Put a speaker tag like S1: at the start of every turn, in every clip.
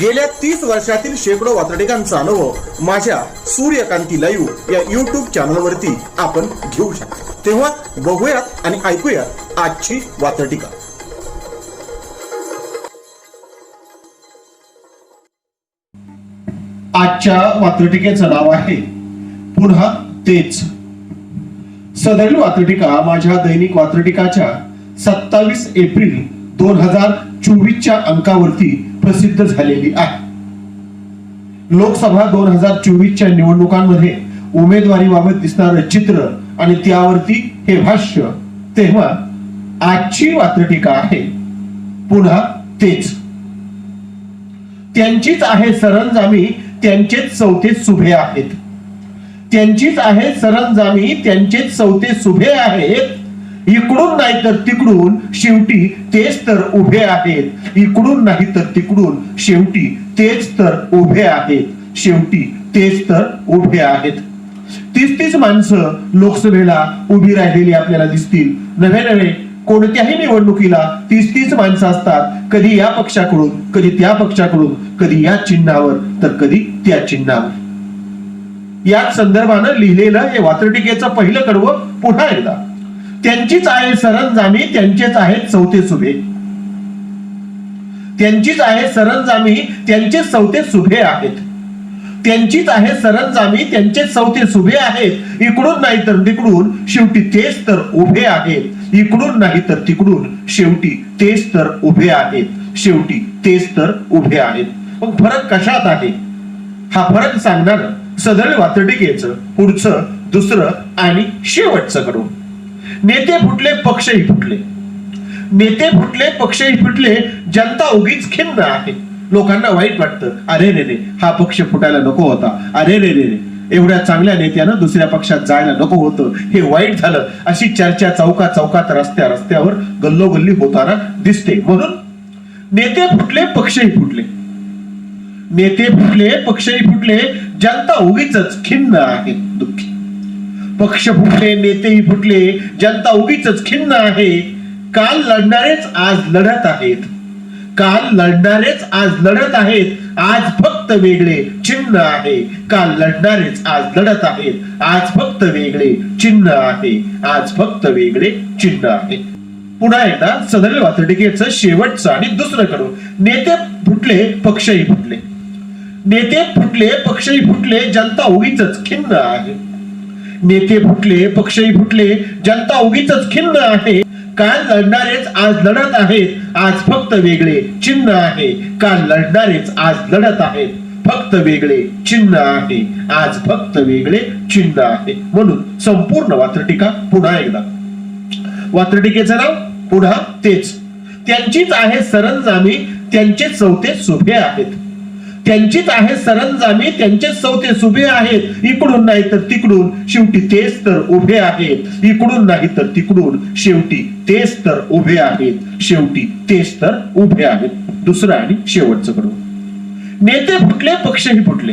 S1: गेल्या तीस वर्षातील शेकडो वातडिकांचा अनुभव माझ्या सूर्यकांती लाईव्ह या युट्यूब चॅनलवरती आपण घेऊ शकतो. तेव्हा बघूयात आणि ऐकूयात आजची वातडिका
S2: आजच्या वात्रटिकेचं नाव आहे पुन्हा तेच. सदरील वात्रटिका माझ्या दैनिक वात्रटिकाच्या सत्तावीस एप्रिल दोन हजार चोवीसच्या अंकावरती प्रसिद्ध झालेली आहे. लोकसभा दोन हजार चोवीसच्या निवडणुकांमध्ये उमेदवारीबाबत दिसणारं चित्र आणि त्यावरती हे भाष्य तेव्हा आजची वात्रटीका आहे. पुन्हा तेच. त्यांचीच आहे सरंजामी त्यांचेच चौथे सुभे आहेत. त्यांचीच आहे सरंजामी त्यांचेच चौथे सुभे आहेत. इकडून नाही तर तिकडून शेवटी तेच तर उभे आहेत. इकडून नाही तर तिकडून शेवटी तेच तर उभे आहेत. शेवटी तेच तर उभे आहेत. तीस तीस माणसं लोकसभेला उभी राहिलेली आपल्याला दिसतील. नव्हे नव्हे कोणत्याही निवडणुकीला तीस तीस माणसं असतात. कधी या पक्षाकडून कधी त्या पक्षाकडून कधी या चिन्हावर तर कधी त्या चिन्हावर. याच संदर्भानं लिहिलेलं हे वात्रटिकेचं पहिलं कडवं पुन्हा एकदा. त्यांचीच आहे सरंजामी त्यांचेच आहेत चौथे सुभे. त्यांचीच आहे सरंजामी त्यांचे चौथे सुभे आहेत. त्यांचीच आहे सरंजामी त्यांचे चौथे सुभे आहेत. इकडून नाही तर तिकडून शेवटी तेच तर उभे आहेत. इकडून नाही तर तिकडून शेवटी तेच तर उभे आहेत. शेवटी तेच तर उभे आहेत. मग फरक कशात आहे? हा फरक सांगणार सदळ वातडिकेचं पुढचं दुसरं आणि शेवटचं कडून नेते फुटले पक्षही फुटले. नेते फुटले पक्षही फुटले जनता उगीच खिन्न आहे. लोकांना वाईट वाटतं. अरे रे रे हा पक्ष फुटायला नको होता. अरे रे रे रे एवढ्या चांगल्या नेत्यानं दुसऱ्या पक्षात जायला नको होतं. हे वाईट झालं. अशी चर्चा चौका चौकात रस्त्या रस्त्यावर गल्लोगल्ली होताना दिसते. म्हणून नेते फुटले पक्षही फुटले. नेते फुटले पक्षही फुटले जनता उगीच खिन्न आहे. दुःखी. पक्ष फुटले नेतेही फुटले जनता उगीच खिन्न आहे. काल लढणारेच आज लढत आहेत. काल लढणारेच आज लढत आहेत. आज फक्त वेगळे चिन्ह आहे. काल लढणारेच आज लढत आहेत. आज फक्त वेगळे चिन्ह आहे. आज फक्त वेगळे चिन्ह आहे. पुन्हा एकदा सदर वातडिकेचं शेवटचं आणि दुसरं कडून नेते फुटले पक्षही फुटले. नेते फुटले पक्षही फुटले जनता उगीच खिन्न आहे. नेते फुटले पक्षही फुटले जनता उगीच खिन्न आहे. काल लढणारेच आज लढत आहेत. आज फक्त वेगळे चिन्ह आहे. काल लढणारेच आज लढत आहेत. फक्त वेगळे चिन्ह आहे. आज फक्त वेगळे चिन्ह आहे. म्हणून संपूर्ण वात्रटिका पुन्हा एकदा. वात्रटिकेचं नाव पुन्हा तेच. त्यांचीच आहे सरंजामी त्यांचे चौथे सुभे आहेत. त्यांचीच आहे सरंजामी त्यांचेच चौथे सुभे आहेत. इकडून नाही तर तिकडून शेवटी तेच तर उभे आहेत. इकडून नाही तर तिकडून शेवटी तेच तर उभे आहेत. शेवटी तेच तर उभे आहेत. दुसरं आणि शेवटचं कडून नेते फुटले पक्षही फुटले.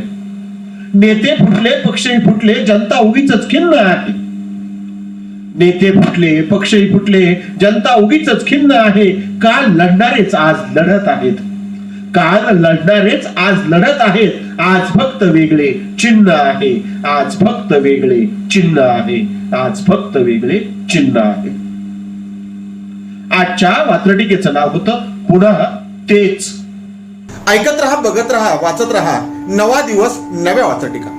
S2: नेते फुटले पक्षही फुटले जनता उगीच खिन्न आहे. नेते फुटले पक्षही फुटले जनता उगीच खिन्न आहे. काल लढणारेच आज लढत आहेत? काल लढणारेच आज लढत आहेत. आज फक्त वेगळे चिन्ह आहे. आज फक्त वेगळे चिन्ह आहे. आज फक्त वेगळे चिन्ह आहे. आजच्या वात्रटिकेचं नाव होतं पुन्हा तेच.
S1: ऐकत रहा बघत रहा वाचत रहा. नवा दिवस नव्या वाचटिका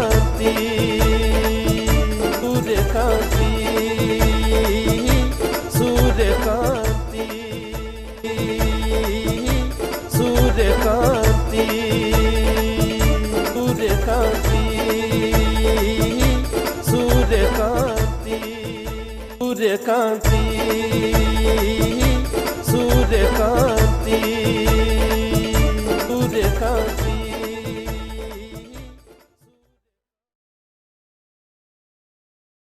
S3: কাঁদি